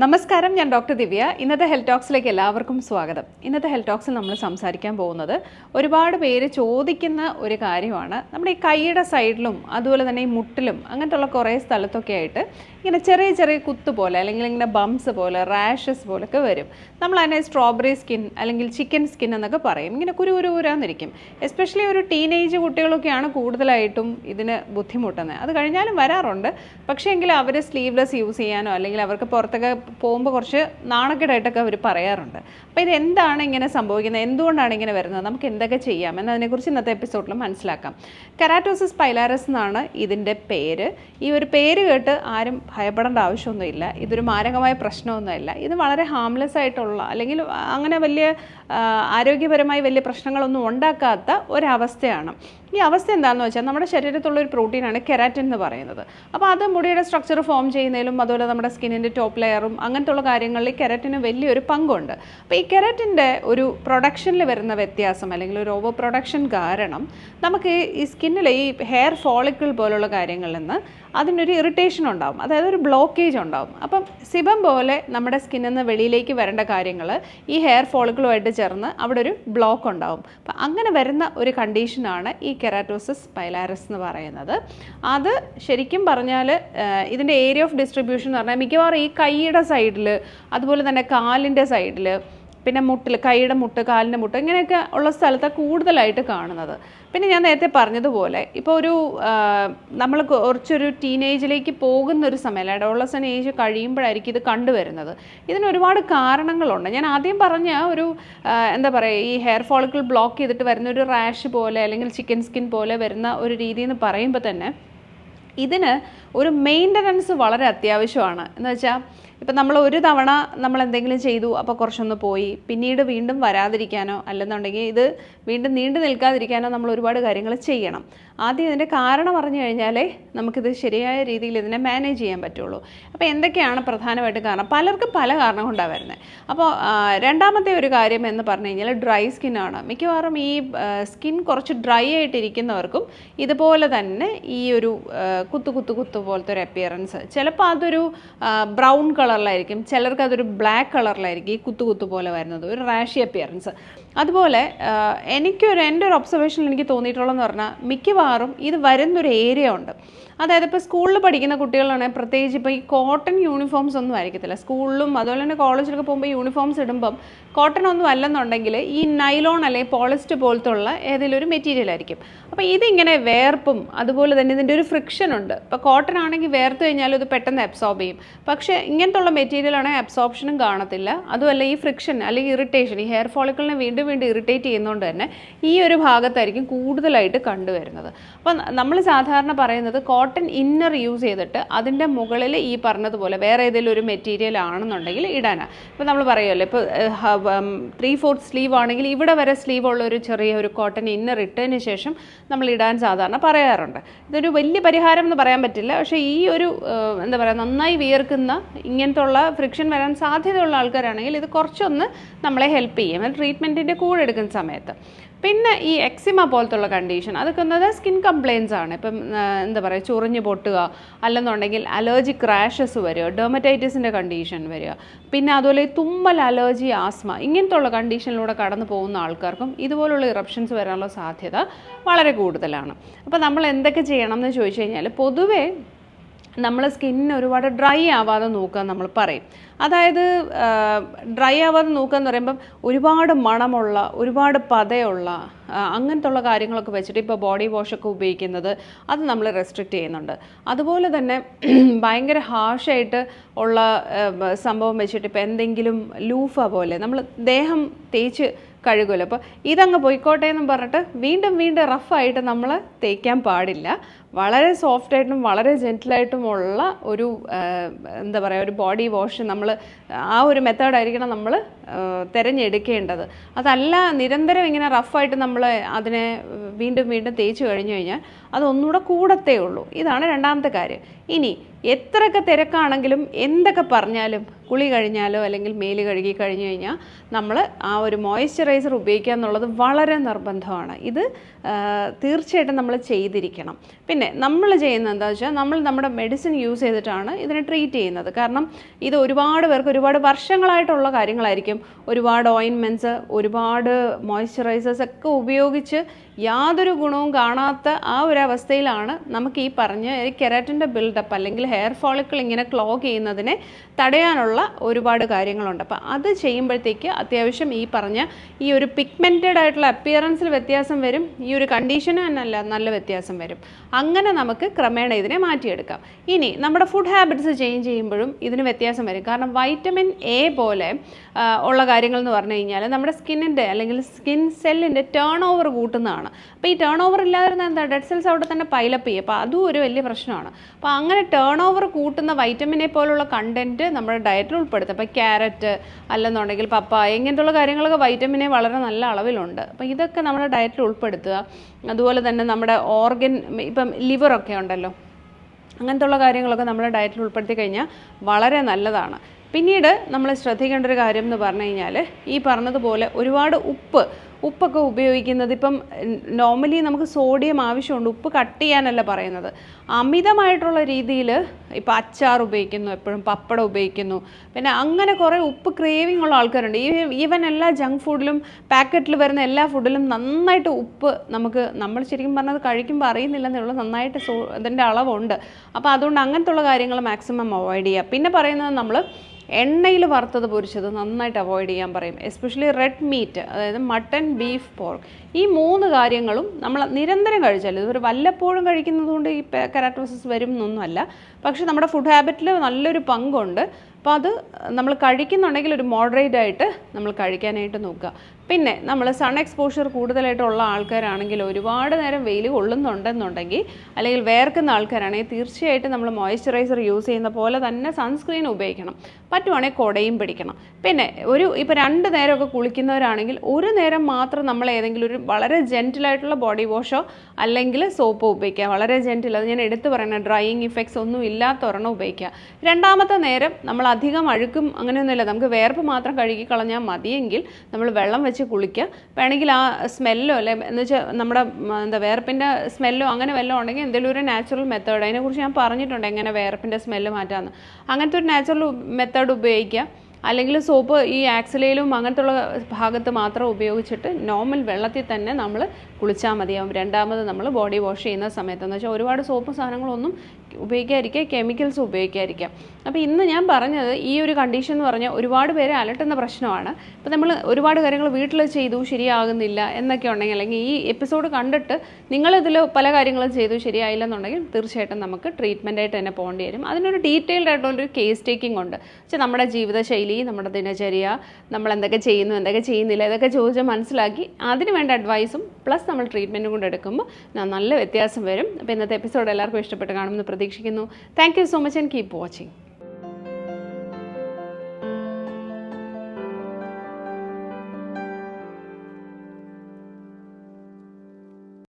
നമസ്കാരം ഞാൻ ഡോക്ടർ ദിവ്യ. ഇന്നത്തെ ഹെൽത്ത് ടോക്സിലേക്ക് എല്ലാവർക്കും സ്വാഗതം. ഇന്നത്തെ ഹെൽത്ത് ടോക്സിൽ നമ്മൾ സംസാരിക്കാൻ പോകുന്നത് ഒരുപാട് പേര് ചോദിക്കുന്ന ഒരു കാര്യമാണ്. നമ്മുടെ ഈ കൈയുടെ സൈഡിലും അതുപോലെ തന്നെ ഈ മുട്ടിലും അങ്ങനത്തെ ഉള്ള കുറേ സ്ഥലത്തൊക്കെ ആയിട്ട് ഇങ്ങനെ ചെറിയ ചെറിയ കുത്ത് പോലെ അല്ലെങ്കിൽ ഇങ്ങനെ ബംസ് പോലെ റാഷസ് പോലൊക്കെ വരും. നമ്മൾ അതിനെ സ്ട്രോബെറി സ്കിൻ അല്ലെങ്കിൽ ചിക്കൻ സ്കിൻ എന്നൊക്കെ പറയും. ഇങ്ങനെ കുരു കുരു എസ്പെഷ്യലി ഒരു ടീനേജ് കുട്ടികളൊക്കെയാണ് കൂടുതലായിട്ടും ഇതിന് ബുദ്ധിമുട്ടുന്നത്. അത് കഴിഞ്ഞാലും വരാറുണ്ട്. പക്ഷേ എങ്കിൽ അവർ സ്ലീവ്ലെസ് യൂസ് ചെയ്യാനോ അല്ലെങ്കിൽ അവർക്ക് പുറത്തൊക്കെ പോകുമ്പോൾ കുറച്ച് നാണക്കേടായിട്ടൊക്കെ അവർ പറയാറുണ്ട്. അപ്പോൾ ഇതെന്താണ് ഇങ്ങനെ സംഭവിക്കുന്നത്? എന്തുകൊണ്ടാണ് ഇങ്ങനെ വരുന്നത്? നമുക്ക് എന്തൊക്കെ ചെയ്യാം? എന്നതിനെക്കുറിച്ച് ഇന്നത്തെ എപ്പിസോഡിൽ മനസ്സിലാക്കാം. കെരാറ്റോസിസ് പൈലാരസ് എന്നാണ് ഇതിന്റെ പേര്. ഈ ഒരു പേര് കേട്ട് ആരും ഭയപ്പെടേണ്ട ആവശ്യമൊന്നുമില്ല. ഇതൊരു മാരകമായ പ്രശ്നമൊന്നുമില്ല. ഇത് വളരെ ഹാംലെസ് ആയിട്ടുള്ള അല്ലെങ്കിൽ അങ്ങനെ വലിയ ആരോഗ്യപരമായി വലിയ പ്രശ്നങ്ങളൊന്നും ഉണ്ടാക്കാത്ത ഒരവസ്ഥയാണ്. ഈ അവസ്ഥ എന്താണെന്ന് വെച്ചാൽ നമ്മുടെ ശരീരത്തുള്ള ഒരു പ്രോട്ടീനാണ് കെരാറ്റിൻ എന്ന് പറയുന്നത്. അപ്പോൾ അത് മുടിയുടെ സ്ട്രക്ചർ ഫോം ചെയ്യുന്നതിലും അതുപോലെ നമ്മുടെ സ്കിന്നിന്റെ ടോപ്പ് ലെയറും അങ്ങനത്തുള്ള കാര്യങ്ങളിൽ കെരാറ്റിന് വലിയൊരു പങ്കുണ്ട്. അപ്പോൾ ഈ കെരാറ്റിന്റെ ഒരു പ്രൊഡക്ഷനിൽ വരുന്ന വ്യത്യാസം അല്ലെങ്കിൽ ഒരു ഓവർ പ്രൊഡക്ഷൻ കാരണം നമുക്ക് ഈ സ്കിന്നിലെ ഈ ഹെയർ ഫോളിക്കിൾ പോലുള്ള കാര്യങ്ങളിൽ നിന്ന് അതിനൊരു ഇറിറ്റേഷൻ ഉണ്ടാകും അതായത് ഒരു ബ്ലോക്കേജ് ഉണ്ടാകും അപ്പം സിബം പോലെ നമ്മുടെ സ്കിന്നിൽ നിന്ന് വെളിയിലേക്ക് വരേണ്ട കാര്യങ്ങൾ ഈ ഹെയർ ഫോളിക്കിളുമായിട്ട് ചേർന്ന് അവിടെ ഒരു ബ്ലോക്ക് ഉണ്ടാകും അപ്പം അങ്ങനെ വരുന്ന ഒരു കണ്ടീഷനാണ് ഈ കെറാറ്റോസിസ് പൈലാരസ് എന്ന് പറയുന്നത്. അത് ശരിക്കും പറഞ്ഞാൽ ഇതിന്റെ ഏരിയ ഓഫ് ഡിസ്ട്രിബ്യൂഷൻ എന്ന് പറഞ്ഞാൽ മിക്കവാറും ഈ കൈയുടെ സൈഡിൽ അതുപോലെ തന്നെ കാലിന്റെ സൈഡിൽ പിന്നെ മുട്ടിൽ കൈയുടെ മുട്ട് കാലിന്റെ മുട്ട് ഇങ്ങനെയൊക്കെ ഉള്ള സ്ഥലത്ത് കൂടുതലായിട്ട് കാണുന്നത്. പിന്നെ ഞാൻ നേരത്തെ പറഞ്ഞതുപോലെ ഇപ്പോൾ ഒരു നമ്മൾ കുറച്ചൊരു ടീനേജിലേക്ക് പോകുന്ന ഒരു സമയം അഡോളസൻ ഏജ് കഴിയുമ്പോഴായിരിക്കും ഇത് കണ്ടുവരുന്നത്. ഇതിന് ഒരുപാട് കാരണങ്ങളുണ്ട്. ഞാൻ ആദ്യം പറഞ്ഞ ഒരു എന്താ പറയുക ഈ ഹെയർ ഫോളിക്കിൾ ബ്ലോക്ക് ചെയ്തിട്ട് വരുന്ന ഒരു റാഷ് പോലെ അല്ലെങ്കിൽ ചിക്കൻ സ്കിൻ പോലെ വരുന്ന ഒരു രീതി എന്ന് പറയുമ്പോൾ തന്നെ ഇതിന് ഒരു മെയിന്റനൻസ് വളരെ അത്യാവശ്യമാണ്. എന്ന് വെച്ചാൽ ഇപ്പം നമ്മൾ ഒരു തവണ നമ്മൾ എന്തെങ്കിലും ചെയ്തു അപ്പോൾ കുറച്ചൊന്ന് പോയി. പിന്നീട് വീണ്ടും വരാതിരിക്കാനോ അല്ലെന്നുണ്ടെങ്കിൽ ഇത് വീണ്ടും നീണ്ടു നിൽക്കാതിരിക്കാനോ നമ്മൾ ഒരുപാട് കാര്യങ്ങൾ ചെയ്യണം. ആദ്യം ഇതിന്റെ കാരണം പറഞ്ഞു കഴിഞ്ഞാലേ നമുക്കിത് ശരിയായ രീതിയിൽ ഇതിനെ മാനേജ് ചെയ്യാൻ പറ്റുള്ളൂ. അപ്പോൾ എന്തൊക്കെയാണ് പ്രധാനമായിട്ടും കാരണം? പലർക്കും പല കാരണം കൊണ്ടാണ് വരുന്നത്. അപ്പോൾ രണ്ടാമത്തെ ഒരു കാര്യം എന്ന് പറഞ്ഞു കഴിഞ്ഞാൽ ഡ്രൈ സ്കിന്നാണ് മിക്കവാറും ഈ സ്കിൻ കുറച്ച് ഡ്രൈ ആയിട്ടിരിക്കുന്നവർക്കും ഇതുപോലെ തന്നെ ഈ ഒരു കുത്തു കുത്തു കുത്തു പോലത്തെ ഒരു അപ്പിയറൻസ് ചിലപ്പോൾ അതൊരു ബ്രൗൺ കളറിലായിരിക്കും. ചിലർക്ക് അതൊരു ബ്ലാക്ക് കളറിലായിരിക്കും. ഈ കുത്തു കുത്തു പോലെ വരുന്നത്. ഒരു റാഷി അപ്പിയറൻസ് അതുപോലെ എനിക്കൊരു എന്റെ ഒരു ഒബ്സർവേഷനിൽ എനിക്ക് തോന്നിയിട്ടുള്ളതെന്ന് പറഞ്ഞാൽ മിക്കവാറും ഇത് വരുന്നൊരു ഏരിയ ഉണ്ട്. അതായത് ഇപ്പോൾ സ്കൂളിൽ പഠിക്കുന്ന കുട്ടികളാണെങ്കിൽ പ്രത്യേകിച്ച് ഇപ്പോൾ ഈ കോട്ടൺ യൂണിഫോംസ് ഒന്നും ആയിരിക്കത്തില്ല. സ്കൂളിലും അതുപോലെ തന്നെ കോളേജിലൊക്കെ പോകുമ്പോൾ യൂണിഫോംസ് ഇടുമ്പം കോട്ടൺ ഒന്നും അല്ലെന്നുണ്ടെങ്കിൽ ഈ നൈലോൺ അല്ലെങ്കിൽ പോളിസ്റ്റ് പോലത്തെ ഉള്ള ഏതെങ്കിലും ഒരു മെറ്റീരിയൽ ആയിരിക്കും. അപ്പോൾ ഇതിങ്ങനെ വേർപ്പും അതുപോലെ തന്നെ ഇതിന്റെ ഒരു ഫ്രിക്ഷൻ ഉണ്ട്. ഇപ്പോൾ കോട്ടൺ ആണെങ്കിൽ വേർത്ത് കഴിഞ്ഞാൽ ഇത് പെട്ടെന്ന് അബ്സോർബ് ചെയ്യും. പക്ഷേ ഇങ്ങനത്തെ ഉള്ള മെറ്റീരിയൽ ആണെങ്കിൽ അബ്സോർപ്ഷനും കാണത്തില്ല. അതുമല്ല ഈ ഫ്രിക്ഷൻ അല്ലെങ്കിൽ ഇറിറ്റേഷൻ ഈ ഹെയർ ഫോളിക്കിളിനെ വീണ്ടും വീണ്ടും വീണ്ടും ഇറിറ്റേറ്റ് ചെയ്യുന്നതുകൊണ്ട് തന്നെ ഈ ഒരു ഭാഗത്തായിരിക്കും കൂടുതലായിട്ട് കണ്ടുവരുന്നത്. അപ്പം നമ്മൾ സാധാരണ പറയുന്നത് കോട്ടൺ ഇന്നർ യൂസ് ചെയ്തിട്ട് അതിന്റെ മുകളിൽ ഈ പറഞ്ഞതുപോലെ വേറെ ഏതെങ്കിലും ഒരു മെറ്റീരിയൽ ആണെന്നുണ്ടെങ്കിൽ ഇടാനാണ് ഇപ്പം നമ്മൾ പറയുമല്ലോ ഇപ്പോൾ ത്രീ ഫോർത്ത് സ്ലീവ് ആണെങ്കിൽ ഇവിടെ വരെ സ്ലീവ് ഉള്ള ഒരു ചെറിയ ഒരു കോട്ടൺ ഇന്നർ ഇട്ടതിന് ശേഷം നമ്മൾ ഇടാൻ സാധാരണ പറയാറുണ്ട്. ഇതൊരു വലിയ പരിഹാരം എന്ന് പറയാൻ പറ്റില്ല. പക്ഷേ ഈ ഒരു എന്താ പറയുക നന്നായി വിയർക്കുന്ന ഇങ്ങനത്തെ ഉള്ള ഫ്രിക്ഷൻ വരാൻ സാധ്യതയുള്ള ആൾക്കാരാണെങ്കിൽ ഇത് കുറച്ചൊന്ന് നമ്മളെ ഹെൽപ്പ് ചെയ്യും. അത് ട്രീറ്റ്മെന്റിന്റെ കൂടെ എടുക്കുന്ന സമയത്ത്. പിന്നെ ഈ എക്സിമ പോലത്തുള്ള കണ്ടീഷൻ അതൊക്കെ എന്നത് സ്കിൻ കംപ്ലയിൻസ് ആണ്. ഇപ്പം എന്താ പറയുക ചൊറിഞ്ഞ് പൊട്ടുക അല്ലെന്നുണ്ടെങ്കിൽ അലർജിക് റാഷസ് വരിക ഡെർമറ്റൈറ്റിസിന്റെ കണ്ടീഷൻ വരിക. പിന്നെ അതുപോലെ തുമ്മൽ അലർജി ആസ്മ ഇങ്ങനത്തെ കണ്ടീഷനിലൂടെ കടന്നു പോകുന്ന ആൾക്കാർക്കും ഇതുപോലുള്ള ഇറപ്ഷൻസ് വരാനുള്ള സാധ്യത വളരെ കൂടുതലാണ്. അപ്പോൾ നമ്മൾ എന്തൊക്കെ ചെയ്യണം എന്ന് ചോദിച്ചു കഴിഞ്ഞാൽ പൊതുവേ നമ്മൾ സ്കിന്നിന് ഒരുപാട് ഡ്രൈ ആവാതെ നോക്കുക നമ്മൾ പറയും. അതായത് ഡ്രൈ ആവാതെ നോക്കുക എന്ന് പറയുമ്പം ഒരുപാട് മണമുള്ള ഒരുപാട് പതയുള്ള അങ്ങനത്തെ ഉള്ള കാര്യങ്ങളൊക്കെ വെച്ചിട്ട് ഇപ്പോൾ ബോഡി വാഷൊക്കെ ഉപയോഗിക്കുന്നത് അത് നമ്മൾ റെസ്ട്രിക്റ്റ് ചെയ്യുന്നുണ്ട്. അതുപോലെ തന്നെ ഭയങ്കര ഹാഷായിട്ട് ഉള്ള സംഭവം വെച്ചിട്ട് ഇപ്പോൾ എന്തെങ്കിലും ലൂഫ പോലെ നമ്മൾ ദേഹം തേച്ച് കഴുകുമല്ലോ അപ്പോൾ ഇതങ്ങ് പോയിക്കോട്ടെ എന്നും പറഞ്ഞിട്ട് വീണ്ടും വീണ്ടും റഫായിട്ട് നമ്മൾ തേക്കാൻ പാടില്ല. വളരെ സോഫ്റ്റ് ആയിട്ടും വളരെ ജെന്റിലായിട്ടുമുള്ള ഒരു എന്താ പറയുക ഒരു ബോഡി വാഷ് നമ്മൾ ആ ഒരു മെത്തേഡായിരിക്കണം നമ്മൾ തിരഞ്ഞെടുക്കേണ്ടത്. അതല്ല നിരന്തരം ഇങ്ങനെ റഫായിട്ട് നമ്മൾ അതിനെ വീണ്ടും വീണ്ടും തേച്ച് കഴിഞ്ഞു കഴിഞ്ഞാൽ അതൊന്നുകൂടെ കൂടത്തേ ഉള്ളൂ. ഇതാണ് രണ്ടാമത്തെ കാര്യം. ഇനി എത്രയൊക്കെ തിരക്കാണെങ്കിലും എന്തൊക്കെ പറഞ്ഞാലും കുളി കഴിഞ്ഞാലോ അല്ലെങ്കിൽ മേൽ കഴുകി കഴിഞ്ഞു കഴിഞ്ഞാൽ നമ്മൾ ആ ഒരു മോയ്സ്ചറൈസർ ഉപയോഗിക്കുക എന്നുള്ളത് വളരെ നിർബന്ധമാണ്. ഇത് തീർച്ചയായിട്ടും നമ്മൾ ചെയ്തിരിക്കണം. പിന്നെ നമ്മൾ ചെയ്യുന്നത് എന്താ വെച്ചാൽ നമ്മൾ നമ്മുടെ മെഡിസിൻ യൂസ് ചെയ്തിട്ടാണ് ഇതിനെ ട്രീറ്റ് ചെയ്യുന്നത്. കാരണം ഇത് ഒരുപാട് പേർക്ക് ഒരുപാട് വർഷങ്ങളായിട്ടുള്ള കാര്യങ്ങളായിരിക്കും. ഒരുപാട് ഓയിൻമെന്റ്സ് ഒരുപാട് മോയ്സ്ചറൈസേഴ്സ് ഒക്കെ ഉപയോഗിച്ച് യാതൊരു ഗുണവും കാണാത്ത ആ ഒരു അവസ്ഥയിലാണ് നമുക്ക് ഈ പറഞ്ഞ കെരാറ്റിന്റെ ബിൽഡപ്പ് അല്ലെങ്കിൽ ഹെയർ ഫോളിക്കിൾ ഇങ്ങനെ ക്ലോഗ് ചെയ്യുന്നതിനെ തടയാനുള്ള ഒരുപാട് കാര്യങ്ങളുണ്ട്. അപ്പോൾ അത് ചെയ്യുമ്പോഴത്തേക്ക് അത്യാവശ്യം ഈ പറഞ്ഞ ഈ ഒരു പിഗ്മെന്റഡ് ആയിട്ടുള്ള അപ്പിയറൻസിൽ വ്യത്യാസം വരും. ഈ ഒരു കണ്ടീഷന് തന്നെയല്ല നല്ല വ്യത്യാസം വരും. അങ്ങനെ നമുക്ക് ക്രമേണ ഇതിനെ മാറ്റിയെടുക്കാം. ഇനി നമ്മുടെ ഫുഡ് ഹാബിറ്റ്സ് ചേഞ്ച് ചെയ്യുമ്പോഴും ഇതിന് വ്യത്യാസം വരും. കാരണം വൈറ്റമിൻ എ പോലെ ഉള്ള കാര്യങ്ങൾ എന്ന് പറഞ്ഞു കഴിഞ്ഞാൽ നമ്മുടെ സ്കിന്നിന്റെ അല്ലെങ്കിൽ സ്കിൻ സെല്ലിന്റെ ടേൺ ഓവർ കൂട്ടുന്നതാണ്. അപ്പോൾ ഈ ടേൺ ഓവർ ഇല്ലാതിരുന്ന എന്താ? ഡെഡ് സെൽസ് അവിടെ തന്നെ പൈലപ്പ് ചെയ്യും. അപ്പോൾ അതും ഒരു വലിയ പ്രശ്നമാണ്. അപ്പോൾ അങ്ങനെ ടേൺ ഓവർ കൂട്ടുന്ന വൈറ്റമിനെ പോലുള്ള കണ്ടന്റ് നമ്മുടെ ഡയറ്റിൽ ഉൾപ്പെടുത്തുക അപ്പോൾ ക്യാരറ്റ് അല്ലെന്നുണ്ടെങ്കിൽ പപ്പായ ഇങ്ങനത്തുള്ള കാര്യങ്ങളൊക്കെ വൈറ്റമിനെ വളരെ നല്ല അളവിലുണ്ട്. അപ്പോൾ ഇതൊക്കെ നമ്മുടെ ഡയറ്റിൽ ഉൾപ്പെടുത്തുക. അതുപോലെ തന്നെ നമ്മുടെ ഓർഗൻ ഇപ്പം ലിവറൊക്കെ ഉണ്ടല്ലോ. അങ്ങനത്തെ ഉള്ള കാര്യങ്ങളൊക്കെ നമ്മുടെ ഡയറ്റിൽ ഉൾപ്പെടുത്തി കഴിഞ്ഞാൽ വളരെ നല്ലതാണ്. പിന്നീട് നമ്മൾ ശ്രദ്ധിക്കേണ്ട ഒരു കാര്യം എന്ന് പറഞ്ഞു കഴിഞ്ഞാൽ ഈ പറഞ്ഞതുപോലെ ഒരുപാട് ഉപ്പ് ഉപ്പൊക്കെ ഉപയോഗിക്കുന്നത്. ഇപ്പം നോർമലി നമുക്ക് സോഡിയം ആവശ്യമുണ്ട്. ഉപ്പ് കട്ട് ചെയ്യാനല്ല പറയുന്നത്. അമിതമായിട്ടുള്ള രീതിയിൽ ഇപ്പം അച്ചാർ ഉപയോഗിക്കുന്നു എപ്പോഴും പപ്പടം ഉപയോഗിക്കുന്നു. പിന്നെ അങ്ങനെ കുറേ ഉപ്പ് ക്രേവിംഗ് ഉള്ള ആൾക്കാരുണ്ട്. ഈവൻ എല്ലാ ജങ്ക് ഫുഡിലും പാക്കറ്റിൽ വരുന്ന എല്ലാ ഫുഡിലും നന്നായിട്ട് ഉപ്പ് നമുക്ക് നമ്മൾ ശരിക്കും പറഞ്ഞത് കഴിക്കുമ്പോൾ അറിയുന്നില്ല എന്നുള്ള നന്നായിട്ട് സോ ഇതിന്റെ അളവുണ്ട്. അപ്പോൾ അതുകൊണ്ട് അങ്ങനത്തെ ഉള്ള കാര്യങ്ങൾ മാക്സിമം അവോയ്ഡ് ചെയ്യുക പിന്നെ പറയുന്നത് നമ്മൾ എണ്ണയിൽ വറുത്തത് പൊരിച്ചത് നന്നായിട്ട് അവോയ്ഡ് ചെയ്യാൻ പറയും. എസ്പെഷ്യലി റെഡ് മീറ്റ് അതായത് മട്ടൺ ബീഫ് പോർക്ക് ഈ മൂന്ന് കാര്യങ്ങളും നമ്മൾ നിരന്തരം കഴിച്ചാൽ ഇതൊരു വല്ലപ്പോഴും കഴിക്കുന്നത് കൊണ്ട് ഈ കെരാറ്റോസിസ് വരും എന്നൊന്നുമല്ല പക്ഷേ നമ്മുടെ ഫുഡ് ഹാബിറ്റിൽ നല്ലൊരു പങ്കുണ്ട്. അപ്പോൾ അത് നമ്മൾ കഴിക്കുന്നുണ്ടെങ്കിൽ ഒരു മോഡറേറ്റ് ആയിട്ട് നമ്മൾ കഴിക്കാനായിട്ട് നോക്കുക. പിന്നെ നമ്മൾ സൺ എക്സ്പോഷർ കൂടുതലായിട്ടുള്ള ആൾക്കാരാണെങ്കിൽ ഒരുപാട് നേരം വെയിൽ കൊള്ളുന്നുണ്ടെന്നുണ്ടെങ്കിൽ അല്ലെങ്കിൽ വേർക്കുന്ന ആൾക്കാരാണെങ്കിൽ തീർച്ചയായിട്ടും നമ്മൾ മോയ്സ്ചറൈസർ യൂസ് ചെയ്യുന്ന പോലെ തന്നെ സൺസ്ക്രീൻ ഉപയോഗിക്കണം. പറ്റുവാണെങ്കിൽ കൊടയും പിടിക്കണം. പിന്നെ ഒരു ഇപ്പോൾ രണ്ട് നേരമൊക്കെ കുളിക്കുന്നവരാണെങ്കിൽ ഒരു നേരം മാത്രം നമ്മൾ ഏതെങ്കിലും ഒരു വളരെ ജെന്റിലായിട്ടുള്ള ബോഡി വാഷോ അല്ലെങ്കിൽ സോപ്പോ ഉപയോഗിക്കുക. വളരെ ജെന്റിൽ അത് ഞാൻ എടുത്തു പറയുന്ന ഡ്രൈയിങ് ഇഫക്ട്സ് ഒന്നും ഇല്ലാത്ത ഒരെണ്ണം ഉപയോഗിക്കുക. രണ്ടാമത്തെ നേരം നമ്മൾ അധികം അഴുക്കും അങ്ങനെയൊന്നുമില്ല. നമുക്ക് വേർപ്പ് മാത്രം കഴുകി കളഞ്ഞാൽ മതിയെങ്കിൽ നമ്മൾ വെള്ളം വെച്ച് കുളിക്കുക. വേണമെങ്കിൽ ആ സ്മെല്ലോ അല്ലെ എന്ന് വെച്ചാൽ നമ്മുടെ എന്താ വേർപ്പിന്റെ സ്മെല്ലോ അങ്ങനെ വല്ലതും ഉണ്ടെങ്കിൽ എന്തെങ്കിലും ഒരു നാച്ചുറൽ മെത്തേഡ് അതിനെക്കുറിച്ച് ഞാൻ പറഞ്ഞിട്ടുണ്ട് എങ്ങനെ വേർപ്പിന്റെ സ്മെല്ല് മാറ്റാമെന്ന് അങ്ങനത്തെ ഒരു നാച്ചുറൽ മെത്തേഡ് ഉപയോഗിക്കുക. അല്ലെങ്കിൽ സോപ്പ് ഈ ആക്സിലയിലും അങ്ങനത്തെ ഉള്ള ഭാഗത്ത് മാത്രം ഉപയോഗിച്ചിട്ട് നോർമൽ വെള്ളത്തിൽ തന്നെ നമ്മൾ കുളിച്ചാൽ മതിയാവും. രണ്ടാമത് നമ്മൾ ബോഡി വാഷ് ചെയ്യുന്ന സമയത്ത്. എന്ന് വെച്ചാൽ ഒരുപാട് സോപ്പ് സാധനങ്ങളൊന്നും ഉപയോഗിക്കാതിരിക്കുക കെമിക്കൽസ് ഉപയോഗിക്കാതിരിക്കുക. അപ്പോൾ ഇന്ന് ഞാൻ പറഞ്ഞത് ഈ ഒരു കണ്ടീഷൻ എന്ന് പറഞ്ഞാൽ ഒരുപാട് പേരെ അലട്ടുന്ന പ്രശ്നമാണ്. ഇപ്പോൾ നമ്മൾ ഒരുപാട് കാര്യങ്ങൾ വീട്ടിൽ ചെയ്തു ശരിയാകുന്നില്ല എന്നൊക്കെ ഉണ്ടെങ്കിൽ അല്ലെങ്കിൽ ഈ എപ്പിസോഡ് കണ്ടിട്ട് നിങ്ങളിതിൽ പല കാര്യങ്ങളും ചെയ്തു ശരിയായില്ല എന്നുണ്ടെങ്കിൽ തീർച്ചയായിട്ടും നമുക്ക് ട്രീറ്റ്മെന്റ് ആയിട്ട് തന്നെ പോകേണ്ടി വരും. അതിനൊരു ഡീറ്റെയിൽഡ് ആയിട്ടുള്ളൊരു കേസ് ടേക്കിംഗ് ഉണ്ട്. പക്ഷേ നമ്മുടെ ജീവിതശൈലി നമ്മുടെ ദിനചര്യ നമ്മൾ എന്തൊക്കെ ചെയ്യുന്നു എന്തൊക്കെ ചെയ്യുന്നില്ല ഇതൊക്കെ ചോദിച്ച് മനസ്സിലാക്കി അതിന് വേണ്ട അഡ്വൈസും പ്ലസ് നമ്മൾ ട്രീറ്റ്മെന്റും കൊണ്ട് എടുക്കുമ്പോൾ നല്ല വ്യത്യാസം വരും. അപ്പോൾ ഇന്നത്തെ എപ്പിസോഡ് എല്ലാവർക്കും ഇഷ്ടപ്പെട്ട് കാണുമെന്ന് പ്രതീക്ഷിക്കുന്നു. Thank so much and keep watching